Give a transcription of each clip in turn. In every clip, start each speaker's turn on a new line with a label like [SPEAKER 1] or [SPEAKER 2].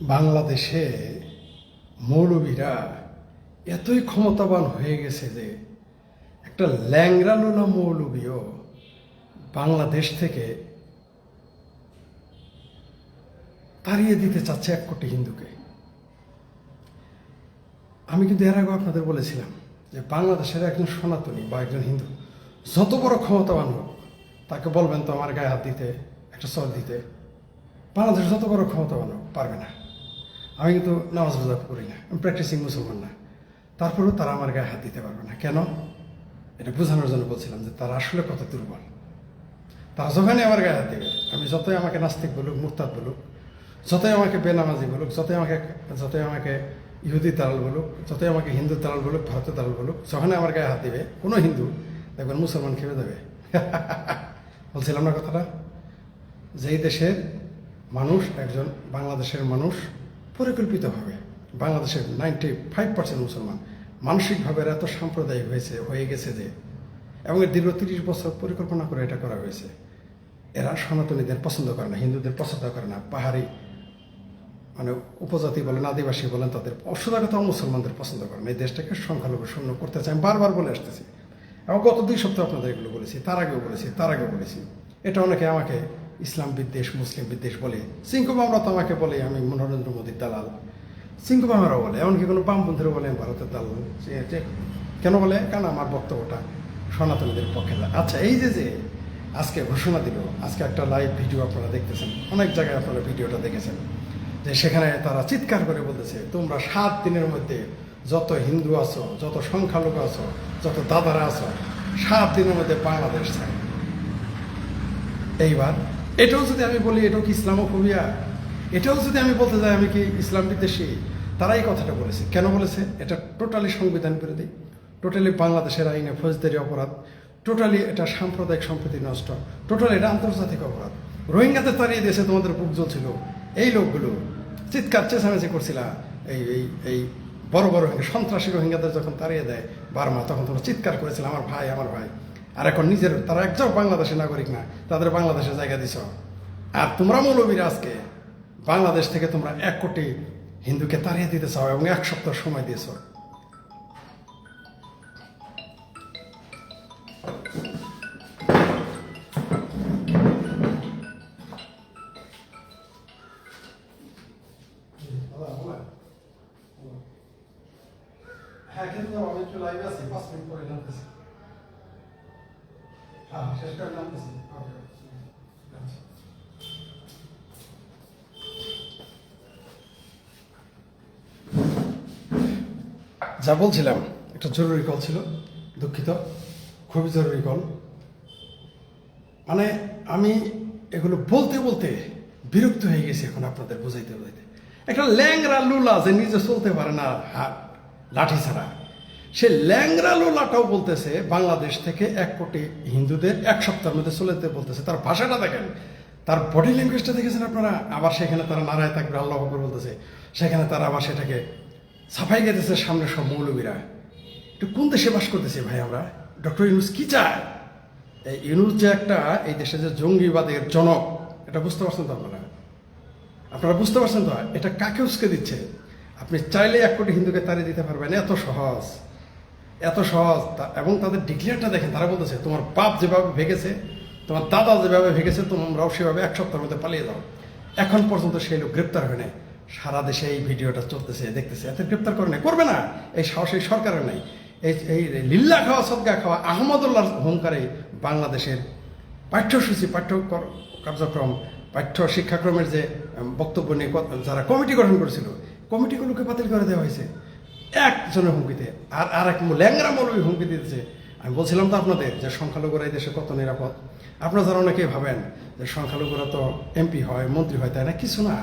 [SPEAKER 1] বাংলাদেশে মৌলবীরা এতই ক্ষমতাবান হয়ে গেছে যে একটা ল্যাংরা লোলা মৌলবীও বাংলাদেশ থেকে তাড়িয়ে দিতে চাচ্ছে এক কোটি হিন্দুকে। আমি কিন্তু এর আগে আপনাদের বলেছিলাম যে বাংলাদেশের একজন সনাতনী বা একজন হিন্দু যত বড় ক্ষমতাবান হোক, তাকে বলবেন তো আমার গায়ে হাত দিতে, একটা চল দিতে। বাংলাদেশ যত বড় ক্ষমতাবান হোক, পারবে না। আমি কিন্তু নামাজ রোজা করি না, আমি প্র্যাকটিসিং মুসলমান না। তারপরেও তারা আমার গায়ে হাত দিতে পারবে না। কেন? এটা বোঝানোর জন্য বলছিলাম যে তারা আসলে কত দুর্বল। তারা যখনই আমার গায়ে হাত দেবে, আমি যতই আমাকে নাস্তিক বলুক, মুরতাদ বলুক, যতই আমাকে বেনামাজি বলুক, যতই আমাকে যতই আমাকে ইহুদি দালাল বলুক, যতই আমাকে হিন্দু দালাল বলুক, ভারতীয় দালাল বলুক, যখনই আমার গায়ে হাত দেবে, কোনো হিন্দু দেখবেন মুসলমান খেয়ে দেবে বলছিলাম না কথাটা? যেই দেশের মানুষ একজন বাংলাদেশের মানুষ পরিকল্পিতভাবে বাংলাদেশের নাইনটি ফাইভ পার্সেন্ট মুসলমান মানসিকভাবে এত সাম্প্রদায়িক হয়েছে, হয়ে গেছে যে, এবং এর দীর্ঘ তিরিশ বছর পরিকল্পনা করে এটা করা হয়েছে। এরা সনাতনীদের পছন্দ করে না, হিন্দুদের পছন্দ করে না, পাহাড়ি মানে উপজাতি বলেন, আদিবাসী বলেন, তাদের অসুদাগত মুসলমানদের পছন্দ করে না। এই দেশটাকে সংখ্যালঘু শূন্য করতে চাই আমি বারবার বলে আসতেছি। এবং গত দুই সপ্তাহ আপনাদের এগুলো বলেছি, তার আগেও বলেছি, তার আগেও বলেছি। এটা অনেকে আমাকে ইসলাম বিদ্বেষ, মুসলিম বিদ্বেষ বলে। সিংকু মামলা তো আমাকে বলে, আমি নরেন্দ্র মোদীর দালাল। সিংকু মামারাও বলে, এমনকি কোনো বামপন্থীরাও বলে ভারতের দালাল। কেন বলে? কারণ আমার বক্তব্যটা সনাতনীদের পক্ষে। আচ্ছা এই যে যে আজকে ঘোষণা দিল, আজকে একটা লাইভ ভিডিও আপনারা দেখতেছেন, অনেক জায়গায় আপনারা ভিডিওটা দেখেছেন, যে সেখানে তারা চিৎকার করে বলতেছে, তোমরা সাত দিনের মধ্যে যত হিন্দু আছো, যত সংখ্যালঘু আছো, যত দাদারা আছো, সাত দিনের মধ্যে বাংলাদেশ চাই এইবার এটাও যদি আমি বলি, এটাও কি ইসলামোফোবিয়া? এটাও যদি আমি বলতে যাই, আমি কি ইসলাম বিদ্বেষী? তারাই কথাটা বলেছে। কেন বলেছে? এটা টোটালি সংবিধান বিরোধী। টোটালি বাংলাদেশের আইনে ফৌজদারি অপরাধ। টোটালি এটা সাম্প্রদায়িক সম্প্রীতি নষ্ট। টোটালি এটা আন্তর্জাতিক অপরাধ। রোহিঙ্গাদের তাড়িয়ে দিয়েছে, তোমাদের বুক জ্বলছিল। এই লোকগুলো চিৎকার, চেঁচামেচি করছিল। এই এই এই বড় বড় সন্ত্রাসী রোহিঙ্গাদের যখন তাড়িয়ে দেয় বার্মা, তখন তোমরা চিৎকার করেছিল, আমার ভাই আমার ভাই। আর এখন নিজের, তারা একজন বাংলাদেশের নাগরিক না, তাদের বাংলাদেশে জায়গা দিছ। আর তোমরা মৌলবীরা আজকে বাংলাদেশ থেকে তোমরা এক কোটি হিন্দুকে তাড়িয়ে দিতে চাও এবং এক সপ্তাহ সময় দিয়েছ। হ্যাঁ কিন্তু আমি একটু লাইভে আছি, পাঁচ মিনিট পরে নামতেছি হ্যাঁ আচ্ছা। যা বলছিলাম, একটা জরুরি কল ছিল, দুঃখিত, খুবই জরুরি কল মানে আমি এগুলো বলতে বলতে বিরক্ত হয়ে গেছি এখন আপনাদের বুঝাইতে বুঝাইতে। একটা ল্যাংরা লুলা যে নিজে চলতে পারে না হাত লাঠি ছাড়া। সে ল্যাংরা লোলাটাও বলতেছে, বাংলাদেশ থেকে এক কোটি হিন্দুদের এক সপ্তাহের মধ্যে চলে যেতে বলতেছে। তার ভাষাটা দেখেন, তার বডি ল্যাঙ্গুয়েজটা দেখেছেন আপনারা? আবার সেখানে তারা নারায় থাকবে, আল্লাহ আকবর বলতেছে। সেখানে তারা আবার সেটাকে সাফাই গেতেছে সামনে সব মৌলবীরা। একটু কোন দেশে বাস করতেছে ভাই আমরা? ডক্টর ইউনুস কি চায়? এই ইউনুস যে একটা, এই দেশে যে জঙ্গিবাদের জনক, এটা বুঝতে পারছেন তো আপনারা? আপনারা বুঝতে পারছেন তো? এটা কাকে উস্কে দিচ্ছে? আপনি চাইলে এক কোটি হিন্দুকে তাড়িয়ে দিতে পারবেন, এত সহজ। এত সহজ এবং তাদের ডিক্লেয়ারটা দেখেন, তারা বলতেছে, তোমার বাপ যেভাবে ভেগেছে, তোমার দাদা যেভাবে ভেগেছে, তোমরাও সেভাবে এক সপ্তাহের মধ্যে পালিয়ে যাও। এখন পর্যন্ত সেই লোক গ্রেপ্তার হয় নাই। সারা দেশে এই ভিডিওটা চলতেছে, দেখতেছে। এত গ্রেপ্তার করে নাই, করবে না। এই সাহস এই সরকারের নাই। এই এই লিল্লা খাওয়া, সদ্গা খাওয়া, আহমদুল্লাহর হুঙ্কারে বাংলাদেশের পাঠ্যসূচি, পাঠ্য কার্যক্রম, পাঠ্য শিক্ষাক্রমের যে বক্তব্য নিয়ে যারা কমিটি গঠন করেছিল, কমিটিগুলোকে বাতিল করে দেওয়া হয়েছে। একজনের হুমকিতে, আর আর এক ল্যাংরা মৌলবী হুমকি দিতেছে আমি বলছিলাম তো আপনাদের যে সংখ্যালঘুরা এই দেশে কত নিরাপদ। আপনারা যারা অনেকে ভাবেন যে সংখ্যালঘুরা তো এমপি হয়, মন্ত্রী হয়, তাই না? কিছু না।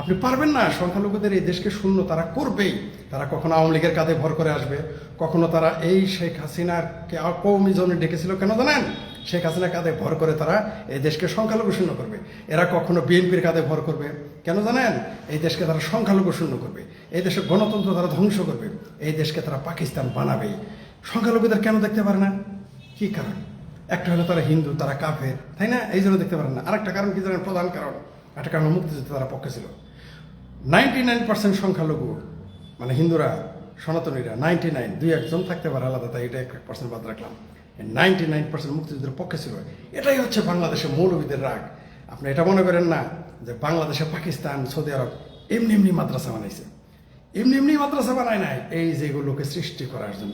[SPEAKER 1] আপনি পারবেন না, সংখ্যালঘুদের এই দেশকে শূন্য তারা করবেই। তারা কখনো আওয়ামী লীগের কাঁধে ভর করে আসবে, কখনো তারা এই শেখ হাসিনার কৌমি জনে ডেকেছিল কেন জানেন? শেখ হাসিনার কাঁধে ভর করে তারা এই দেশকে সংখ্যালঘু শূন্য করবে। এরা কখনো বিএনপির কাঁধে ভর করবে। কেন জানেন? এই দেশকে তারা সংখ্যালঘু শূন্য করবে। এই দেশের গণতন্ত্র তারা ধ্বংস করবে। এই দেশকে তারা পাকিস্তান বানাবে। সংখ্যালঘুদের কেন দেখতে পারে না? কি কারণ? একটা হলো তারা হিন্দু, তারা কাফের, তাই না? এই জন্য দেখতে পারেন না। আরেকটা কারণ কি জানেন? প্রধান কারণ। একটা কারণ মুক্তিযুদ্ধ তারা পক্ষে ছিল। নাইনটি নাইন পার্সেন্ট সংখ্যালঘু মানে হিন্দুরা, সনাতনীরা, নাইনটি নাইন, দুই একজন থাকতে পারে আলাদা, তাই এটা এক পার্সেন্ট বাদ রাখলাম। নাইনটি নাইন পার্সেন্ট মুক্তিযুদ্ধের পক্ষে ছিল। এটাই হচ্ছে বাংলাদেশের মৌলবীদের রাগ। আপনি এটা মনে করেন না যে বাংলাদেশে পাকিস্তান, সৌদি আরব এমনি এমনি মাদ্রাসা বানাইছে। এমনি এমনি মাদ্রাসা বানায় নাই এই যেগুলোকে সৃষ্টি করার জন্য।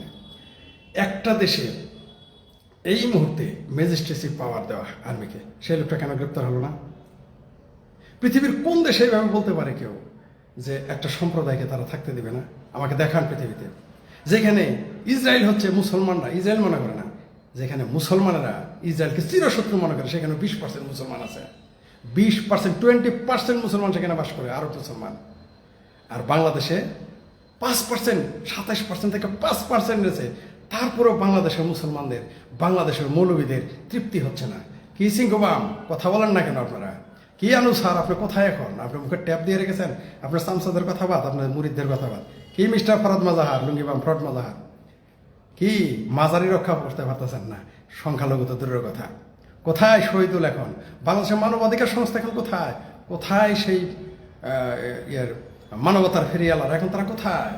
[SPEAKER 1] একটা দেশে এই মুহূর্তে ম্যাজিস্ট্রেসি পাওয়ার দেওয়া আর্মিকে, সেই লোকটা কেন গ্রেপ্তার হলো না? পৃথিবীর কোন দেশে এইভাবে বলতে পারে কেউ যে একটা সম্প্রদায়কে তারা থাকতে দিবে না? আমাকে দেখান পৃথিবীতে। যেখানে ইসরায়েল হচ্ছে মুসলমানরা, ইসরায়েল মনে করে না। যেখানে মুসলমানেরা ইসরায়েলকে চিরশত্রু মনে করে, সেখানে বিশ পার্সেন্ট মুসলমান আছে। বিশ পার্সেন্ট টোয়েন্টি পার্সেন্ট মুসলমান সেখানে বাস করে আরব মুসলমান। আর বাংলাদেশে পাঁচ পার্সেন্ট সাতাশ পার্সেন্ট থেকে পাঁচ পার্সেন্ট রয়েছে। তারপরেও বাংলাদেশের মুসলমানদের, বাংলাদেশের মৌলবীদের তৃপ্তি হচ্ছে না। কি সিংহবাম? কথা বলেন না কেন আপনারা? কি আনু স্যার আপনি কোথায় এখন? আপনি মুখে ট্যাপ দিয়ে রেখেছেন? আপনার সামসাদের কথা বাদ আপনার মুরিদদের কথা বাদ কি মিস্টার ফরদ মাজাহার, লুঙ্গিবাম ফরদ মাজাহার? কি মাজারি রক্ষা করতে পারতেছেন না? সংখ্যালঘু তো দূরের কথা। কোথায় শহীদুল এখন? বাংলাদেশের মানবাধিকার সংস্থা এখন কোথায়? কোথায় সেই ইয়ের মানবতার ফেরিয়ালার এখন তারা কোথায়?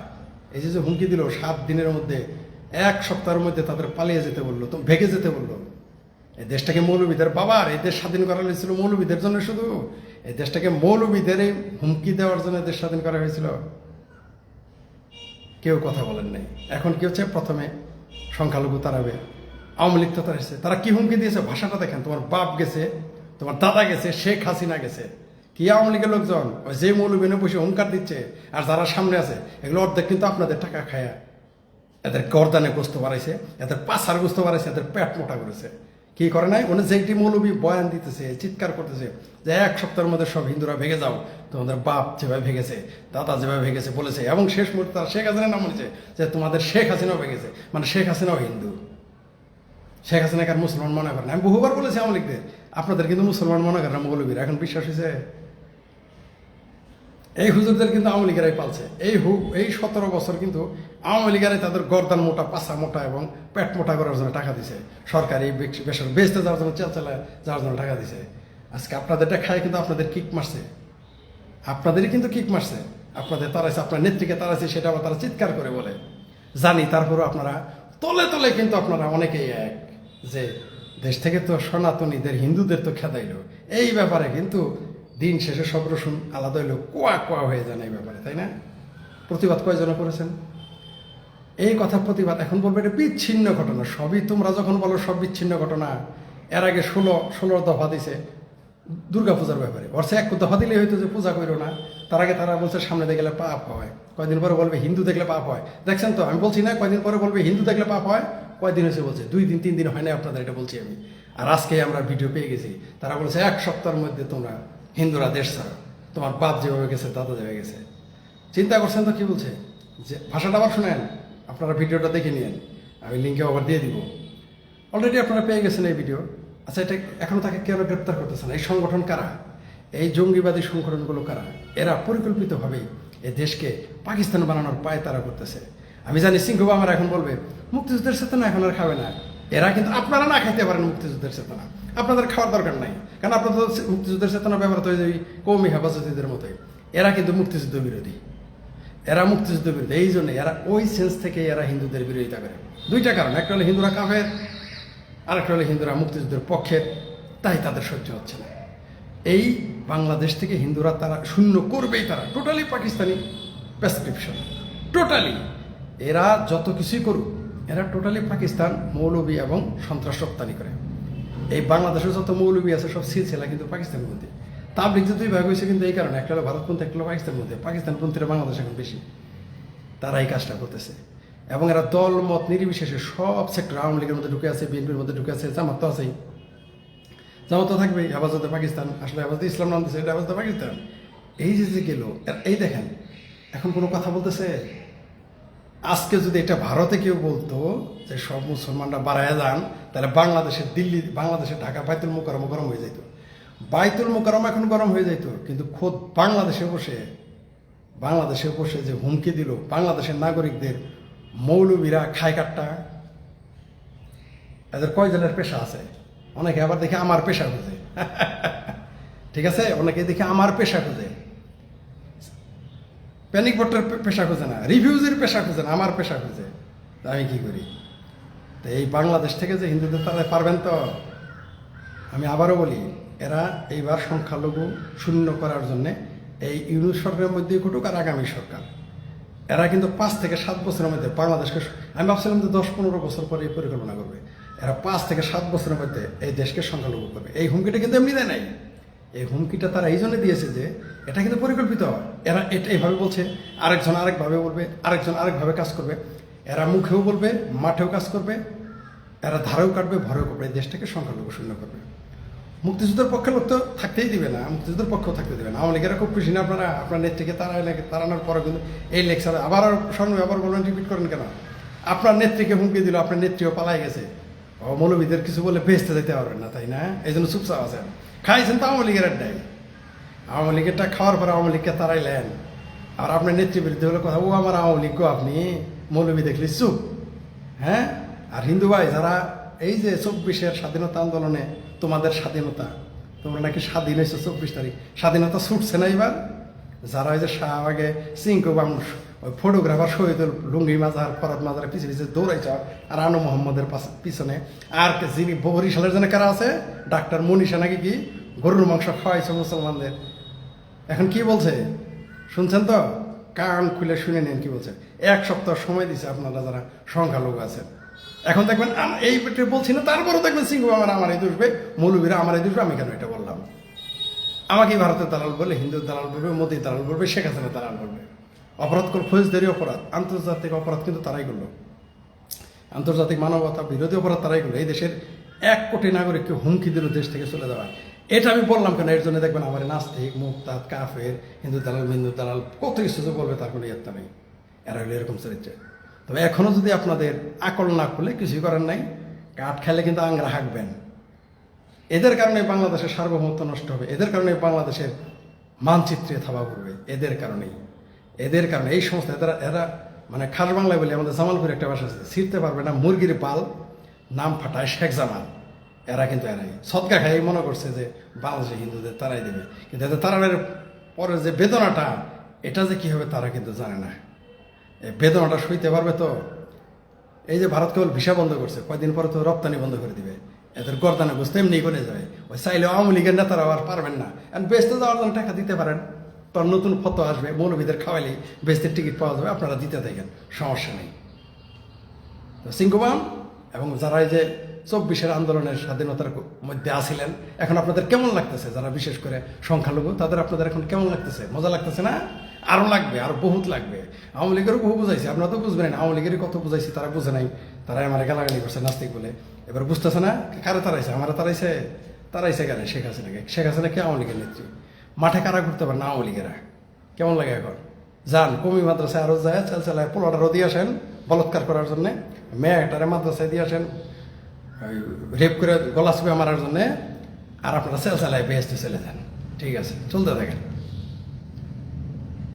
[SPEAKER 1] এই যে যে হুমকি দিল, সাত দিনের মধ্যে, এক সপ্তাহের মধ্যে তাদের পালিয়ে যেতে বলল, তো ভেগে যেতে বলল। এই দেশটাকে মৌলবীদের বাবার, এই দেশ স্বাধীন করা হয়েছিল মৌলবীদের জন্য শুধু। এই দেশটাকে মৌলবীদের হুমকি দেওয়ার জন্য দেশ স্বাধীন করা হয়েছিল। কেউ কথা বলেন নাই। এখন কি হচ্ছে? প্রথমে সংখ্যালঘু তারাবে আওয়ামী লীগ তারা তারা কি হুমকি দিয়েছে? ভাষাটা দেখেন। তোমার বাপ গেছে, তোমার দাদা গেছে, শেখ হাসিনা গেছে। কি আওয়ামী লীগের লোকজন? ওই যে মৌলবিনে বসে হুঙ্কার দিচ্ছে আর যারা সামনে আছে, এগুলো অর্ধেক কিন্তু আপনাদের টাকা খায়া। এদের গরদানে গোস্ত বাড়াইছে, এদের পাশার গোস্ত বাড়াইছে, এদের পেট মোটা করেছে। কি করে নাই? উনি যেটি মৌলবী বয়ান দিতেছে, চিৎকার করতেছে যে এক সপ্তাহের মধ্যে সব হিন্দুরা ভেঙে যাও, তোমাদের বাপ যেভাবে ভেঙেছে দাদা যেভাবে ভেঙেছে বলেছে, এবং শেষ মুহূর্তে তারা শেখ হাসিনা নাম বলেছে যে তোমাদের শেখ হাসিনাও ভেঙেছে মানে শেখ হাসিনাও হিন্দু। শেখ হাসিনাকে আর মুসলমান মনে করেন আমি বহুবার বলেছি আমলিকদের, আপনাদের কিন্তু মুসলমান মনে করেন মৌলবীর, এখন বিশ্বাস হয়েছে? এই হুজুরদের কিন্তু আওয়ামী লীগেরাই পালছে। এই হু, এই সতেরো বছর কিন্তু আওয়ামী লীগেরাই তাদের গর্দান মোটা পাশা মোটা এবং পেট মোটা করার জন্য টাকা দিছে। সরকারি বেসর, বেচতে যাওয়ার জন্য চেল চেলা যাওয়ার জন্য টাকা দিছে। আজকে আপনাদেরটা খায় কিন্তু আপনাদের কিক মারছে। আপনাদেরই কিন্তু কিক মারছে। আপনাদের তারাইছে, আপনার নেত্রীকে তারাইছে, সেটা আবার তারা চিৎকার করে বলে। জানি তারপরেও আপনারা, তলে তলে কিন্তু আপনারা অনেকেই এক যে, দেশ থেকে তো সনাতনীদের, হিন্দুদের তো খেদাইলো। এই ব্যাপারে কিন্তু দিন শেষে সব রসুন আলাদা হইল কোয়া কোয়া হয়ে যান এই ব্যাপারে, তাই না? প্রতিবাদ কয়জনে করেছেন? এই কথা প্রতিবাদ এখন বলবে এটা বিচ্ছিন্ন ঘটনা। সবই তোমরা যখন বলো সব বিচ্ছিন্ন ঘটনা। এর আগে ষোলো ষোলো দফা দিছে দুর্গা পূজার ব্যাপারে। অর্থে এক দফা দিলে হয়তো যে পূজা করো না। তার আগে তারা বলছে সামনে দেখলে পাপ হয়। কয়দিন পরে বলবে হিন্দু দেখলে পাপ হয়। দেখছেন তো, আমি বলছি না, কয়দিন পরে বলবে হিন্দু দেখলে পাপ হয়? কয়দিন হয়েছে বলছে? দুই দিন, তিন দিন হয় না আপনাদের, এটা বলছি আমি। আর আজকে আমরা ভিডিও পেয়ে গেছি। তারা বলছে এক সপ্তাহের মধ্যে তোমরা হিন্দুরা দেশ ছাড়ো। তোমার বাপ যেভাবে গেছে, দাদা যেভাবে গেছে। চিন্তা করছেন তো কি বলছে? যে ভাষাটা আবার শুনেন, আপনারা ভিডিওটা দেখে নিন আমি লিঙ্কে আবার দিয়ে দিব। অলরেডি আপনারা পেয়ে গেছেন এই ভিডিও। আচ্ছা এটা এখনও তাকে কেন গ্রেপ্তার করতেছেন? এই সংগঠন কারা? এই জঙ্গিবাদী সংগঠনগুলো কারা? এরা পরিকল্পিতভাবেই এই দেশকে পাকিস্তান বানানোর পায় তারা করতেছে। আমি জানি সিংহবা আমার এখন বলবে, মুক্তিযুদ্ধের সাথে না, এখন আর খাবে না। এরা কিন্তু আপনারা না খাইতে পারেন মুক্তিযুদ্ধের চেতনা। আপনাদের খাওয়ার দরকার নাই। কারণ আপনাদের মুক্তিযুদ্ধের চেতনা ব্যবহার হয়ে যাবে কৌমি হেফাজতিদের মতোই। এরা কিন্তু মুক্তিযুদ্ধ বিরোধী। এরা মুক্তিযুদ্ধ বিরোধী। এই জন্য এরা ওই সেন্স থেকে এরা হিন্দুদের বিরোধিতা করে। দুইটা কারণ। একটা হলো হিন্দুরা কাফের, আরেকটা হলো হিন্দুরা মুক্তিযুদ্ধের পক্ষের। তাই তাদের সহ্য হচ্ছে না। এই বাংলাদেশ থেকে হিন্দুরা তারা শূন্য করবেই তারা। টোটালি পাকিস্তানি প্রেসক্রিপশন টোটালি এরা যত কিছুই করুক এরা টোটালি পাকিস্তান মৌলবী এবং সন্ত্রাস রপ্তানি করে। এই বাংলাদেশের যত মৌলবী আছে, সব সিলসিলা কিন্তু পাকিস্তানের মধ্যে। তাবলিক যে দুই ভাগ হয়েছে কিন্তু এই কারণে, একটা হলো ভারতপন্থী একটা হলো পাকিস্তানের মধ্যে। পাকিস্তানপন্থীরা বাংলাদেশ এখন বেশি। তারা এই কাজটা করতেছে। এবং এরা দল, মত, নির্বিশেষে সব সেক্টর আওয়ামী লীগের মধ্যে ঢুকে আছে, বিএনপির মধ্যে ঢুকে আছে, জামাত তো আছেই। জামাত তো থাকবেই, হেফাজতে পাকিস্তান। আসলে হেফাজতে ইসলাম নাম দিচ্ছে এটা হেফাজতে পাকিস্তান। এই যে যে গেল এই দেখেন, এখন কোনো কথা বলতেছে? আজকে যদি এটা ভারতে কেউ বলতো যে সব মুসলমানরা বাড়ায় যান, তাহলে বাংলাদেশের দিল্লি বাংলাদেশের ঢাকা বাইতুল মোকারম গরম হয়ে যেত বাইতুল মোকারম এখন গরম হয়ে যেত কিন্তু খোদ বাংলাদেশে বসে বাংলাদেশে বসে যে হুমকি দিল, বাংলাদেশের নাগরিকদের মৌলবীরা খায় কাটটা। এদের কয়জনের পেশা আছে? অনেকে আবার দেখে আমার পেশা খুঁজে ঠিক আছে? অনেকে দেখে আমার পেশা খুঁজে প্যানিক বটের পেশা খুঁজে না। রিভিউজের পেশা খুঁজে না, আমার পেশা খুঁজে। তা আমি কি করি? তো এই বাংলাদেশ থেকে যে হিন্দুদের তারা পারবেন তো? আমি আবারও বলি, এরা এইবার সংখ্যালঘু শূন্য করার জন্যে এই ইউনিট সরকারের মধ্যে ঘটুক আর আগামী সরকার। এরা কিন্তু পাঁচ থেকে সাত বছরের মধ্যে বাংলাদেশকে আমি ভাবছিলাম যে দশ পনেরো বছর পরে এই পরিকল্পনা করবে। এরা পাঁচ থেকে সাত বছরের মধ্যে এই দেশকে সংখ্যালঘু করবে। এই হুমকিটা কিন্তু এমনি দেয় নাই। এই হুমকিটা তারা এই জন্য দিয়েছে যে এটা কিন্তু পরিকল্পিত। এরা এটা এইভাবে বলছে, আরেকজন আরেকভাবে বলবে, আরেকজন আরেকভাবে কাজ করবে। এরা মুখেও বলবে, মাঠেও কাজ করবে। এরা ধারেও কাটবে, ভরেও করবে দেশটাকে সংখ্যালঘু শূন্য করবে। মুক্তিযুদ্ধের পক্ষে লোক তো থাকতেই দিবে না, মুক্তিযুদ্ধের পক্ষেও থাকতে দেবে না। আওয়ামী খুব খুশি না আপনারা? আপনার নেত্রীকে লাগে তাড়ানোর পরে কিন্তু এই লেকচার আবার স্বর্ণ আবার বলবেন রিপিট করেন কেন? আপনার নেত্রীকে হুমকি দিল, আপনার নেত্রীও পালাই গেছে। ও মৌলবীদের কিছু বলে বেচতে যেতে পারবেন না, তাই না? এই জন্য চুপচাপ আছেন। খাইছেন তো আওয়ামী লীগের আড্ডাই আওয়ামী লীগেরটা খাওয়ার পরে আওয়ামী লীগকে তারাইলেন আর আপনার নেত্রী বিরুদ্ধে হলো কথা, ও আমার আওয়ামী লীগ আপনি মৌলবী দেখলি চুপ। হ্যাঁ? আর হিন্দু ভাই, যারা এই যে চব্বিশের স্বাধীনতা আন্দোলনে তোমাদের স্বাধীনতা, তোমরা নাকি স্বাধীন হয়েছে চব্বিশ তারিখ, স্বাধীনতা ছুটছে না এবার? যারা ওই যে শাহবাগে সিংকো বাংশ ওই ফটোগ্রাফার শহীদুল লুঙ্গি মাজার, ফরাদ মাজারের পিছিয়ে পিছিয়ে দৌড়াইছ, আর আনু মোহাম্মদের পিছনে। আর যিনি বরিশালের জন্য কারা আছে? ডাক্তার মনীষা নাকি কি? গরুর মাংস খাওয়াইছে মুসলমানদের। এখন কি বলছে? শুনছেন তো? কান খুলে শুনে নেন কি বলছে। এক সপ্তাহ সময় দিছে আপনারা যারা সংখ্যালঘু আছেন। এখন দেখবেন এই বলছি না, তারপরও দেখবেন সিংহ আমার আমার এই দুষবে, মৌলবীরা আমার এই দুষবে, আমি কেন এটা বললাম? আমাকে ভারতের দালাল বলবে হিন্দুর দালাল বলবে, মোদির দালাল বলবে, শেখ হাসিনার দালাল বলবে। অপরাধ কর ফৌজদারি অপরাধ, আন্তর্জাতিক অপরাধ কিন্তু তারাই করল। আন্তর্জাতিক মানবতা বিরোধী অপরাধ তারাই করল। এই দেশের এক কোটি নাগরিককে হুমকি দিল দেশ থেকে চলে যাওয়া এটা আমি বললাম কেন? এর জন্য দেখবেন আমার নাস্তিক, মুক্তাদ, কাফের, হিন্দু দালাল হিন্দু দালাল, কত কিছু যে বলবে তার কোনো ইয়ত্তা নেই। এরা হলো এরকম চরিত্রে। তবে এখনও যদি আপনাদের আকল না খুলে, কিছুই করার নাই, কাঠ খেলে কিন্তু আংরা হাঁকবেন। এদের কারণে বাংলাদেশের সার্বভৌমত্ব নষ্ট হবে, এদের কারণে বাংলাদেশের মানচিত্রে থাবা পড়বে, এদের কারণেই। এদের কারণে এই সমস্ত এরা এরা মানে খাস বাংলায় বলি আমাদের জামালপুরে একটা ভাষা আছে, ছিঁড়তে পারবে না, মুরগির পাল নাম ফাটায় শেখ জামাল। এরা কিন্তু এরাই। সৎকা খাই মনে করছে যে বাংলাদেশে হিন্দুদের তারাই দেবে। কিন্তু এদের তারানের পরে যে বেদনাটা, এটা যে কী হবে তারা কিন্তু জানে না। এই বেদনাটা সইতে পারবে তো? এই যে ভারত কেবল ভিসা বন্ধ করছে, কয়দিন পরে তো রপ্তানি বন্ধ করে দিবে। এদের গরদানে বুঝতে এমনি করে যাবে ওই চাইলে আওয়ামী লীগের নেতারা আর পারবেন না। আর বেচতে যাওয়ার জন্য টাকা দিতে পারেন। তোর নতুন ফটো আসবে মৌলবীদের খাওয়াইলেই বেচতে টিকিট পাওয়া যাবে, আপনারা দিতে থাকেন সমস্যা নেই। তো এবং যারা এই যে চব্বিশের আন্দোলনের স্বাধীনতার মধ্যে আসিলেন এখন আপনাদের কেমন লাগতেছে? যারা বিশেষ করে সংখ্যালঘু, তাদের আপনাদের এখন কেমন লাগতেছে? মজা লাগতেছে না? আরও লাগবে, আরও বহুত লাগবে। আওয়ামী লীগেরও বহু বুঝাইছে আপনারা তো বুঝবেন আওয়ামী লীগেরই কত বুঝাইছি, তারা বুঝে নাই। তারাই আমার গালাগালি করছে, নাস্তিক বলে। এবার বুঝতেছে না, কারে তারাইছে? আমার তারাইছে? তারাইছে কেন? শেখ হাসিনাকে। শেখ হাসিনা কে আওয়ামী লীগের নেত্রী? মাঠে কারা ঘুরতে পারে? না আওয়ামী কেমন লাগে এখন? যান, কমি মাদ্রাসায় আরও যায় চাল চালায় পোলাটারও দিয়ে আসেন বলৎকার করার জন্যে, মেয়েটারে মাদ্রাসায় দিয়ে আসেন রেপ করে গলা চুপে মারার জন্যে, আর আপনারা সেল চালায় বেহেস্তে চলে যান। ঠিক আছে, চলতে থাকেন।